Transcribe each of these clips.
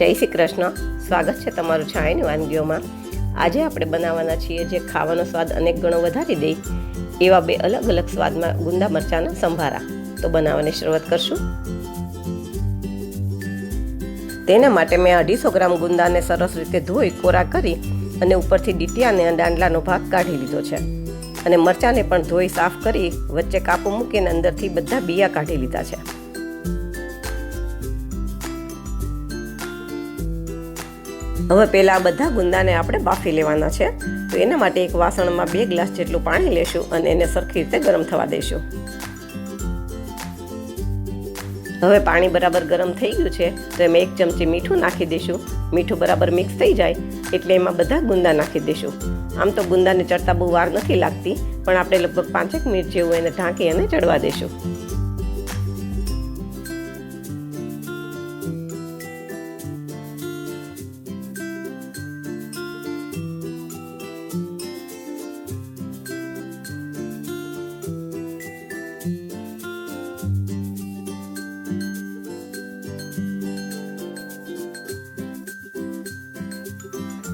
જય શ્રી કૃષ્ણ. સ્વાગત છે તમારું છાયાની વાનગીઓમાં. આજે આપણે બનાવવાના છીએ જે ખાવાનો સ્વાદ અનેક ગણો વધારી દે એવા બે અલગ અલગ સ્વાદમાં ગુંદા મરચાંના સંભારા. તો બનાવવાની શરૂઆત કરશું. તેના માટે મેં અઢીસો ગ્રામ ગુંદાને સરસ રીતે ધોઈ કોરા કરી અને ઉપરથી ડીટિયા અને દાંડલાનો ભાગ કાઢી લીધો છે. અને મરચાંને પણ ધોઈ સાફ કરી વચ્ચે કાપો મૂકીને અંદરથી બધા બિયા કાઢી લીધા છે. હવે પહેલાં આ બધા ગુંદાને આપણે બાફી લેવાના છે. તો એના માટે એક વાસણમાં બે ગ્લાસ જેટલું પાણી લેશું અને એને સરખી રીતે ગરમ થવા દઈશું. હવે પાણી બરાબર ગરમ થઈ ગયું છે, તો એમાં એક ચમચી મીઠું નાખી દઈશું. મીઠું બરાબર મિક્સ થઈ જાય, એટલે એમાં બધા ગુંદા નાખી દઈશું. આમ તો ગુંદાને ચડતા બહુ વાર નથી લાગતી, પણ આપણે લગભગ પાંચેક મિનિટ જેવું એને ઢાંકી અને ચડવા દઈશું.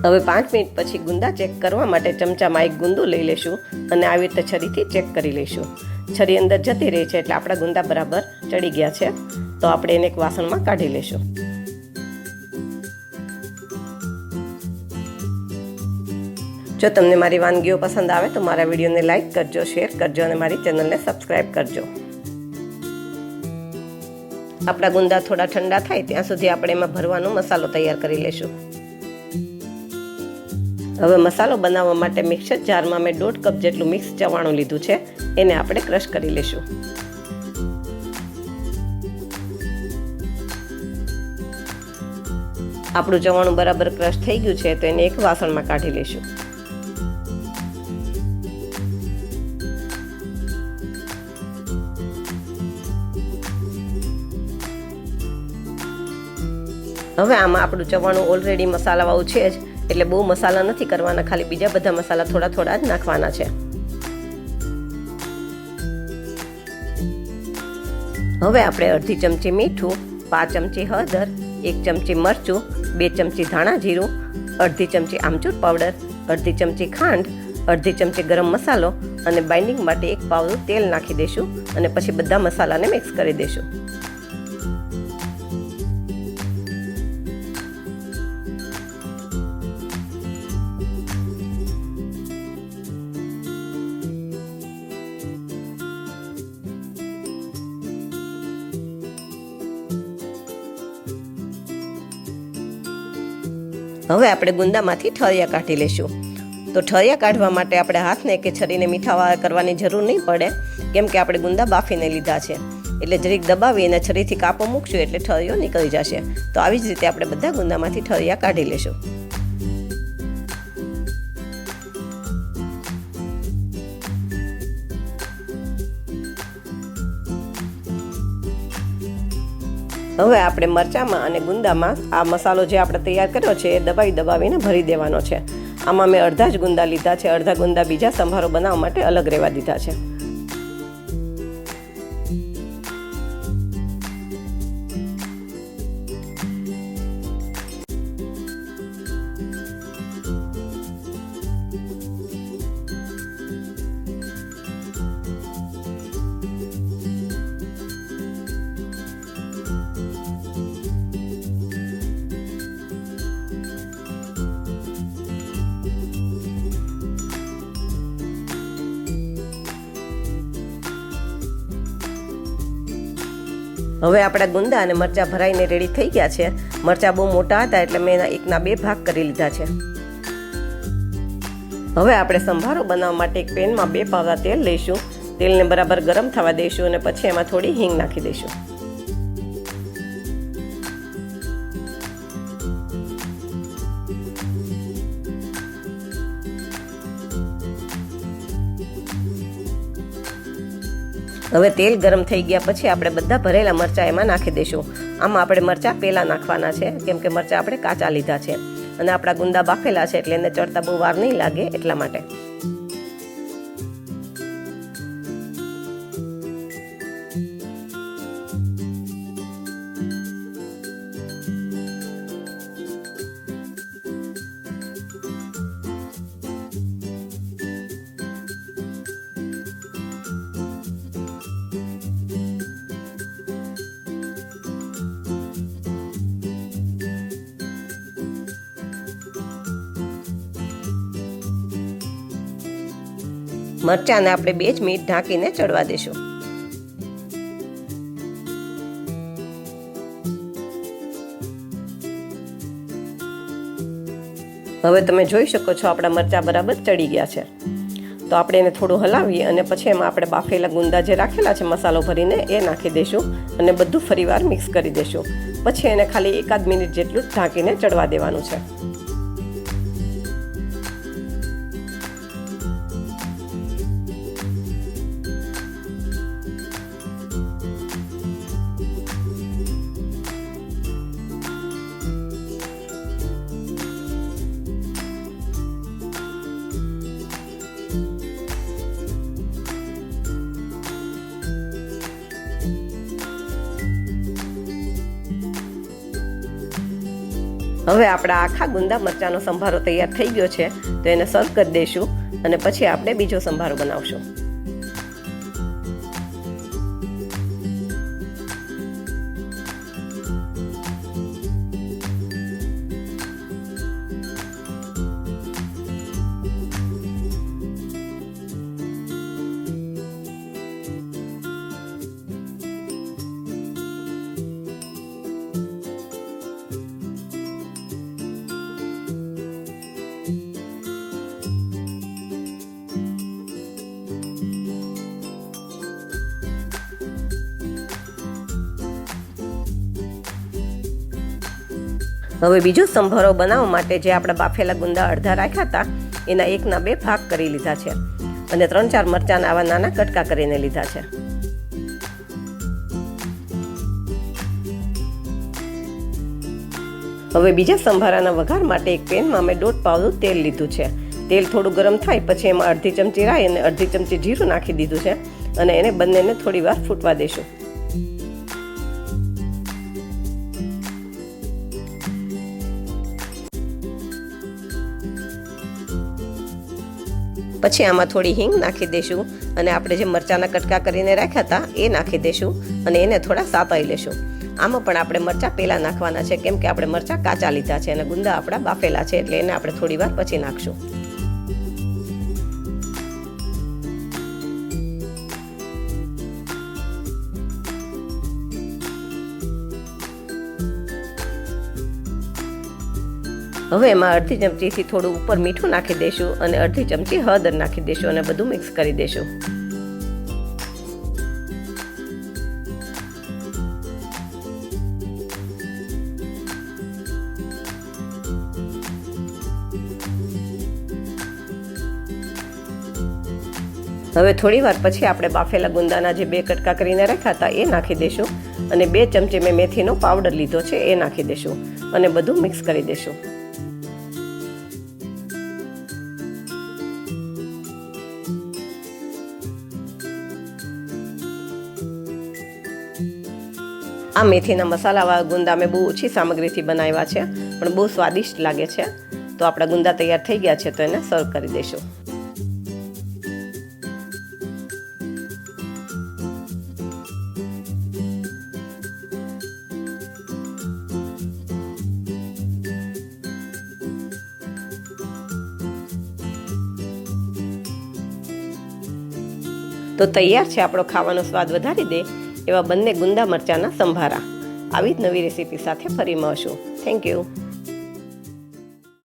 હવે પાંચ મિનિટ પછી ગુંદા ચેક કરવા માટે ચમચામાં એક ગુંદું લઈ લેશું અને આવી રીતે છરીથી ચેક કરી લઈશું. છરી અંદર જતી રહી છે એટલે આપણા ગુંદા બરાબર ચડી ગયા છે. તો આપણે એને એક વાસણમાં કાઢી લેશું. જો તમને મારી વાનગીઓ પસંદ આવે તો મારા વિડીયોને લાઇક કરજો, શેર કરજો અને મારી ચેનલને સબસ્ક્રાઈબ કરજો. આપણા ગુંદા થોડા ઠંડા થાય ત્યાં સુધી આપણે એમાં ભરવાનો મસાલો તૈયાર કરી લેશું. હવે મસાલો બનાવવા માટે મિક્સર જારમાં મેં દોઢ કપ જેટલું મિક્સ ચવાણું લીધું છે. એને આપણે ક્રશ કરી લેશું. આપણું ચવાણું બરાબર ક્રશ થઈ ગયું છે, તો એને એક વાસણમાં કાઢી લેશું. હવે આમાં આપણું ચવાણું ઓલરેડી મસાલાવાળું છે જ. એટલે બહુ મસાલા નથી કરવાના, ખાલી બીજા બધા મસાલા થોડા થોડા જ નાખવાના છે. હવે આપણે અડધી ચમચી મીઠું, પાંચ ચમચી હળદર, એક ચમચી મરચું, બે ચમચી ધાણા જીરું, અડધી ચમચી આમચૂર પાવડર, અડધી ચમચી ખાંડ, અડધી ચમચી ગરમ મસાલો અને બાઇન્ડિંગ માટે એક પાવડું તેલ નાખી દઈશું અને પછી બધા મસાલાને મિક્સ કરી દઈશું. હવે આપણે ગુંદામાંથી ઠળિયા કાઢી લેશું. તો ઠળિયા કાઢવા માટે આપણે હાથને કે છરીને મીઠા કરવાની જરૂર નહીં પડે, કેમ કે આપણે ગુંદા બાફીને લીધા છે. એટલે જરીક દબાવી અને છરીથી કાપો મૂકશું એટલે ઠળિયો નીકળી જશે. તો આવી જ રીતે આપણે બધા ગુંદામાંથી ઠળિયા કાઢી લેશું. હવે આપણે મરચાંમાં અને ગુંદામાં આ મસાલો જે આપણે તૈયાર કર્યો છે એ દબાવી દબાવીને ભરી દેવાનો છે. આમાં મેં અડધા જ ગુંદા લીધા છે. અડધા ગુંદા બીજા સંભારો બનાવવા માટે અલગ રહેવા દીધા છે. હવે આપણા ગુંદા અને મરચાં ભરાઈને રેડી થઈ ગયા છે. મરચાં બહુ મોટા હતા એટલે મેં એના એકના બે ભાગ કરી લીધા છે. હવે આપણે સંભારો બનાવવા માટે એક પેનમાં બે પાવા તેલ લઈશું. તેલને બરાબર ગરમ થવા દઈશું અને પછી એમાં થોડી હિંગ નાખી દઈશું. હવે તેલ ગરમ થઈ ગયા પછી આપણે બધા ભરેલા મરચાં એમાં નાખી દઈશું આમાં આપણે મરચાં પહેલાં નાખવાના છે, કેમ કે મરચાં આપણે કાચા લીધા છે. અને આપણા ગુંદા બાફેલા છે, એટલે એને ચડતા બહુ વાર નહીં લાગે એટલા માટે. મરચાંને આપણે બે જ મિનિટ ઢાંકીને ચડવા દેશું. હવે તમે જોઈ શકો છો આપણા મરચાં બરાબર ચડી ગયા છે. તો આપણે એને થોડું હલાવીએ અને પછી એમાં આપણે બાફેલા ગુંદા જે રાખેલા છે મસાલો ભરીને એ નાખી દઈશું અને બધું ફરીવાર મિક્સ કરી દઈશું પછી એને ખાલી એકાદ મિનિટ જેટલું ઢાંકીને ચડવા દેવાનું છે. હવે આપણા આખા ગુંદા મરચાંનો સંભારો તૈયાર થઈ ગયો છે, તો એને સર્વ કરી દઈશું અને પછી આપણે બીજો સંભારો બનાવશું. હવે બીજો સંભારો બનાવવા માટે જે આપણે બાફેલા ગુંદા અડધા રાખ્યા હતા, એના એકના બે ભાગ કરી લીધા છે અને ત્રણ ચાર મરચાંના આવા નાના કટકા કરીને લીધા છે. હવે બીજા સંભારાના વઘાર માટે એક પેનમાં મેં દોઢ પાવનું તેલ લીધું છે. તેલ થોડું ગરમ થાય પછી એમાં અડધી ચમચી રાઈ અને અડધી ચમચી જીરું નાખી દીધું છે અને એને બંનેને થોડી વાર ફૂટવા દેશું. પછી આમાં થોડી હિંગ નાખી દઈશું અને આપણે જે મરચાંના કટકા કરીને રાખ્યા હતા, એ નાખી દઈશું અને એને થોડા સાપાઈ લેશું. આમાં પણ આપણે મરચાં પહેલાં નાખવાના છે, કેમ કે આપણે મરચાં કાચા લીધા છે અને ગુંદા આપણા બાફેલા છે એટલે એને આપણે થોડી વાર પછી નાખશું. હવે એમાં અડધી ચમચીથી થોડું ઉપર મીઠું નાખી દઈશું અને અડધી ચમચી હળદર નાખી દઈશું અને બધું મિક્સ કરી દઈશું હવે થોડી વાર પછી આપણે બાફેલા ગુંદાના જે બે કટકા કરીને રાખ્યા હતા એ નાખી દઈશું અને બે ચમચી મેં મેથીનો પાવડર લીધો છે એ નાખી દઈશું અને બધું મિક્સ કરી દઈશું આ મેથીના મસાલાવાળા ગુંદા મેં બહુ ઓછી સામગ્રીથી બનાવ્યા છે, પણ બહુ સ્વાદિષ્ટ લાગે છે. તો આપણા ગુંદા તૈયાર થઈ ગયા છે, તો એને સર્વ કરી દઈશું. તો તૈયાર છે આપણો ખાવાનો સ્વાદ વધારી દે. એવા બંને ગુંદા મરચાંના સંભારા. આવી જ નવી રેસીપી સાથે ફરી મળશું. Thank you